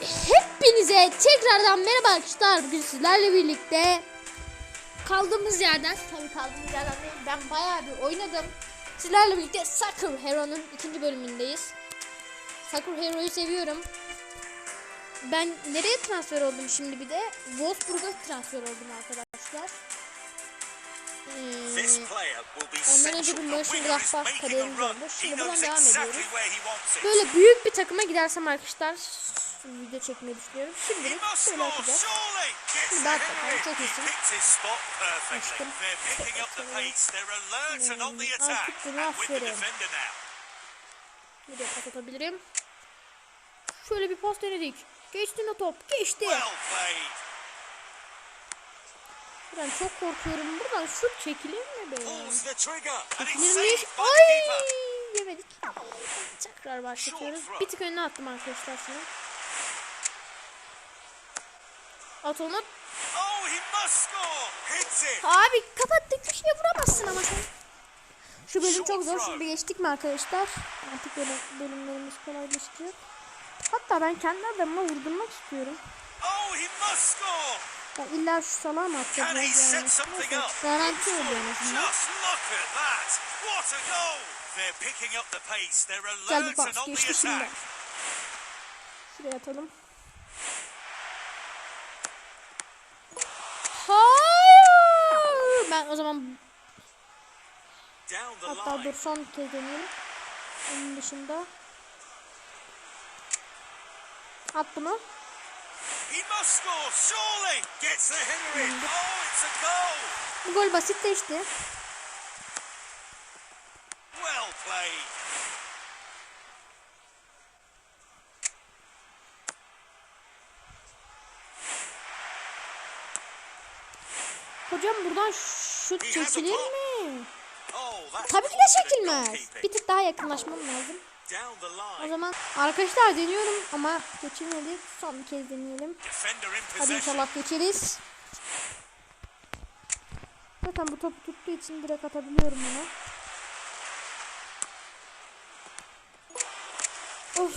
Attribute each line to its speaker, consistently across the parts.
Speaker 1: Hepinize tekrardan merhaba arkadaşlar. Bugün sizlerle birlikte kaldığımız yerden, tabii kaldığımız yerden değil, ben bayağı bir oynadım. Sizlerle birlikte Soccer Hero'nun ikinci bölümündeyiz. Soccer Hero'yu seviyorum. Ben nereye transfer oldum şimdi bir de? Wolfsburg'a transfer oldum arkadaşlar. Hmm, Ondan önce
Speaker 2: The
Speaker 1: Mönchengladbach kariyerimiz.
Speaker 2: He
Speaker 1: Şimdi buradan devam ediyoruz. Böyle büyük bir takıma gidersem arkadaşlar video çekmeyi düşünüyorum. Şimdilik böyle atacağız.
Speaker 2: the
Speaker 1: daha bakalım, çok iyisin. Açtım. Hmm, artık bunu aferin. Bir de pas atabilirim. Şöyle bir pas denedik. Geçti mi top? Geçti. Ben çok korkuyorum. Buradan şut çekilir mi be? Çekilirmiş. Ay! Yemedik. Tekrar başlatıyoruz. Bir tık önüne attım arkadaşlar şunu. At onu.
Speaker 2: Oh, he must score. Hits it.
Speaker 1: Abi kapattık. Köşeye vuramazsın ama sen. Şu bölüm çok zor. Şimdi geçtik mi arkadaşlar? Artık böyle bölümlerimiz kolaylaşacak. Hatta ben kendi adamıma vurdurmak istiyorum.
Speaker 2: Oh.
Speaker 1: Ya illa şu salağa mı atacağız yani? Garanti oluyor en azından. Güzel bir pas geçti şimdi. Şuraya atalım. Hayır. Ben o zaman hatta dur son kez deneyelim. Onun dışında. At bunu.
Speaker 2: Oh.
Speaker 1: Bu gol basitleşti.
Speaker 2: Well played.
Speaker 1: Hocam buradan şut çekilir mi?
Speaker 2: Oh,
Speaker 1: Tabii ki de çekilmez. Bir tık daha yakınlaşmam lazım. O zaman arkadaşlar deniyorum ama geçirmedik. Son bir kez deneyelim. Hadi inşallah geçeriz. Zaten bu topu tuttuğu için direkt atabiliyorum bunu. Of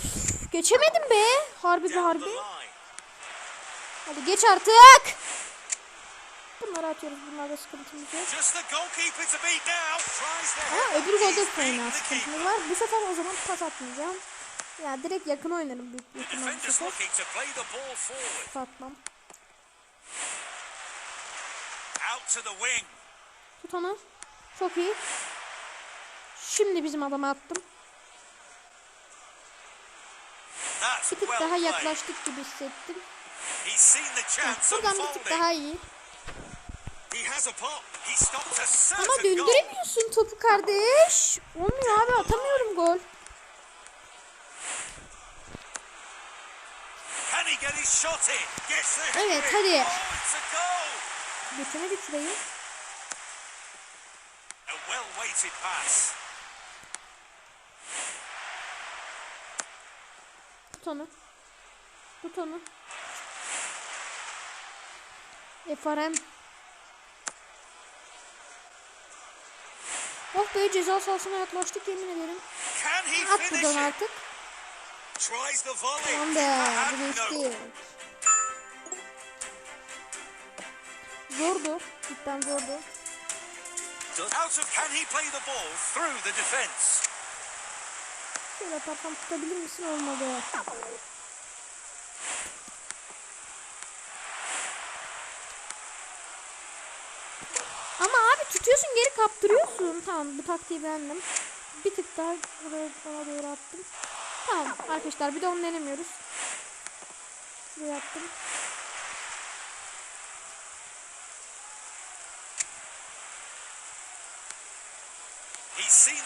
Speaker 1: geçemedim be. Harbi
Speaker 2: the
Speaker 1: harbi. Hadi geç artık. Bunları atıyoruz. Bunlarda sıkıntımız yok.
Speaker 2: Header.
Speaker 1: öbür golde
Speaker 2: the
Speaker 1: sıkıntımız var. Bu sefer o zaman pas atmayacağım. Ya direkt yakın oynarım büyük bir ihtimalle bu sefer. Pas atmam. Tut onu. Çok iyi. Şimdi bizim adama attım. Bir tık daha yaklaştık gibi hissettim.
Speaker 2: Chance
Speaker 1: buradan bir tık daha iyi. Ama döndüremiyorsun topu kardeş. Olmuyor abi atamıyorum gol. Evet, hadi.
Speaker 2: Oh, well-weighted pass.
Speaker 1: Tut onu. Tut onu. Efarem. Be ceza sahasına yaklaştık yemin ederim. At buradan artık. Tamam be geçti. Zordu. Cidden zordu.
Speaker 2: Out of can he play the ball through the defence?
Speaker 1: Şöyle yaparsam tutabilir misin? Olmadı. Ama abi tutuyorsun geri kaptırıyorsun. Tamam bu taktiği beğendim. Bir tık daha buraya bana doğru attım. Tamam arkadaşlar bir de onu denemiyoruz. Şuraya attım.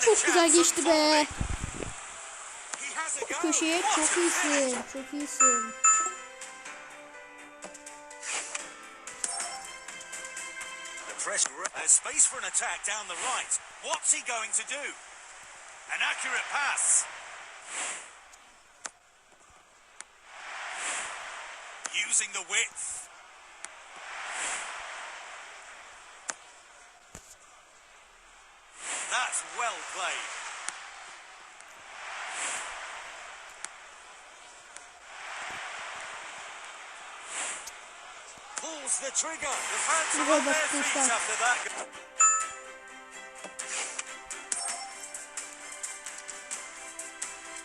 Speaker 1: Çok güzel geçti be. köşeye çok iyisin. Çok iyisin.
Speaker 2: There's space for an attack down the right. What's he going to do? An accurate pass. Using the width. That's well played. Pulls the trigger. The fans are on their feet after that.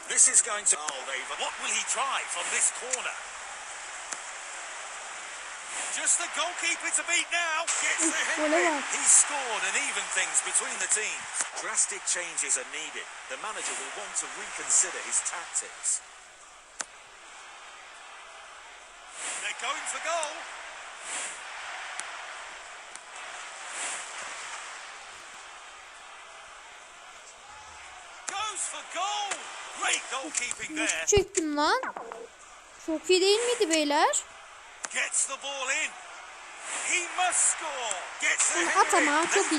Speaker 2: This is going to. Oh, they've. What will he try from this corner? Just the goalkeeper to beat now. Gets the
Speaker 1: Uf,
Speaker 2: head in.
Speaker 1: bak.
Speaker 2: He's scored and even things between the teams. Drastic changes are needed. The manager will want to reconsider his tactics. They're going for goal.
Speaker 1: Nasıl çektim lan? Çok iyi değil miydi beyler? At ama, çok.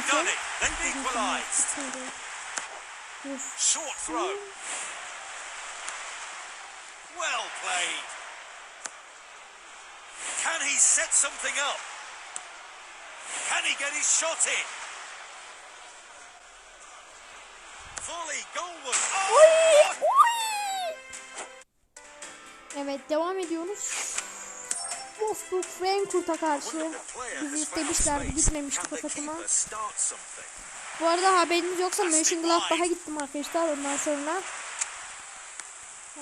Speaker 1: Uf.
Speaker 2: Short throw. Well played. Can he set something up? Can he get his shot in? Volley goalwood. Oh!
Speaker 1: Evet devam ediyoruz. Wolfsburg Frankfurt'a karşı. Bizi istemişlerdi gitmemiştik o takıma. Bu arada haberiniz yoksa Mönchengladbach'a gittim arkadaşlar ondan sonra.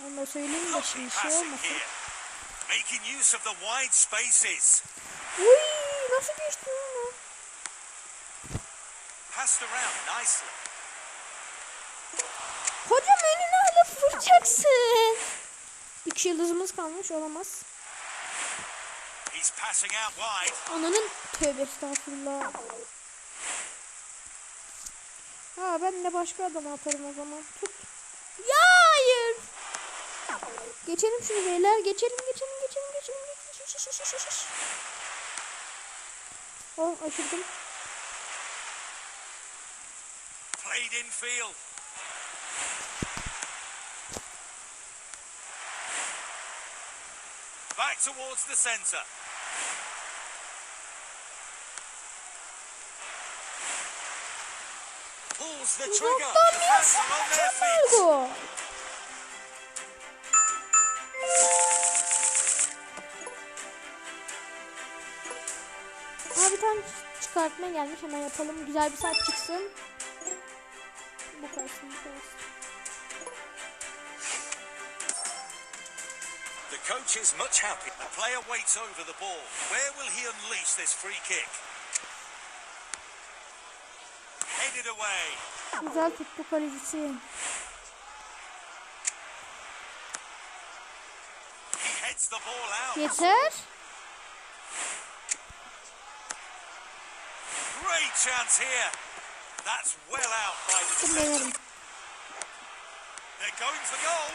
Speaker 1: Onu da söyleyeyim de şimdi şey olmasın.
Speaker 2: Making use of the wide spaces.
Speaker 1: Uy nasıl geçti onu?
Speaker 2: Passed around nicely.
Speaker 1: Hocam önüne alıp vuracaksın. İki yıldızımız kalmış olamaz. Ananın tövbe estağfurullah. Ha ben de başka adam atarım o zaman. Tut. Ya hayır. Geçelim şunu beyler. Geçelim geçelim geçelim geçelim. Şiş, şiş, şiş, şiş, şiş. Oh aşırdım.
Speaker 2: Played in field. Back towards the centre. Pulls the trigger. The
Speaker 1: Uzaktan
Speaker 2: fans are on their feet.
Speaker 1: Margo. Abi bir tane çıkartma gelmiş hemen yapalım. Güzel bir saat çıksın. Bu kalsın
Speaker 2: coach is much happy. The player waits over the ball. Where will he unleash this free kick? Headed away.
Speaker 1: Güzel tuttu kalecisi.
Speaker 2: He heads the ball out.
Speaker 1: Yeter.
Speaker 2: Great chance here. That's well out by the defender. They're going for goal.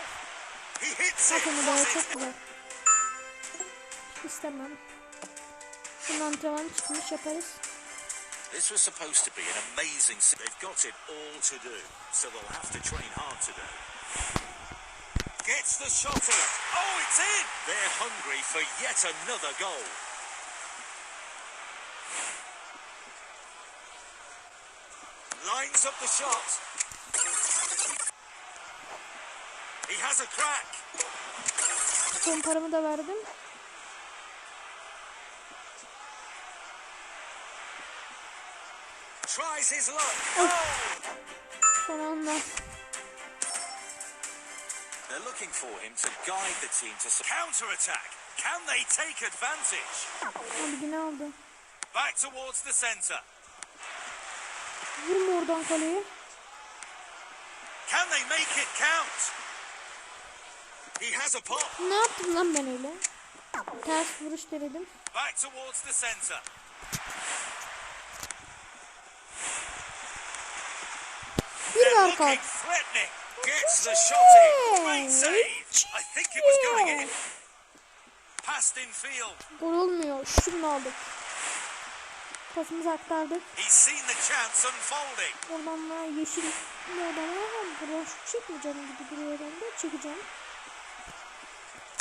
Speaker 2: He hits it.
Speaker 1: İstemem. Bunun antrenman çıkmış yaparız.
Speaker 2: This was supposed to be an amazing. They've got it all to do, so they'll have to train hard today. Gets the shot in. Oh, it's in. They're hungry for yet another goal. Lines up the shot. He has a crack.
Speaker 1: Son paramı da verdim.
Speaker 2: Tries his luck. Oh!
Speaker 1: Son anda.
Speaker 2: They're looking for him to guide the team to counter attack. Can they take advantage?
Speaker 1: Abi.
Speaker 2: Back towards the centre.
Speaker 1: Vurma oradan kaleyi.
Speaker 2: Can they make it count? He has a pop.
Speaker 1: Ne yaptım lan ben öyle? Ters vuruş denedim.
Speaker 2: Back towards the centre. Passed in field.
Speaker 1: Gol olmuyor. Şimdi aldık. Pasımızı aktardık. Oradan da yeşil bir adam var. Buradan çekmeyeceğim gibi duruyor herhalde. Çekeceğim.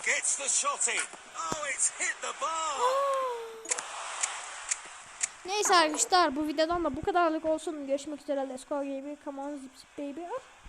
Speaker 2: Gets the shot in. Oh, it's hit the bar.
Speaker 1: Neyse arkadaşlar bu videodan da bu kadarlık olsun. Görüşmek üzere. Let's go baby. Come on zip zip baby. Ah.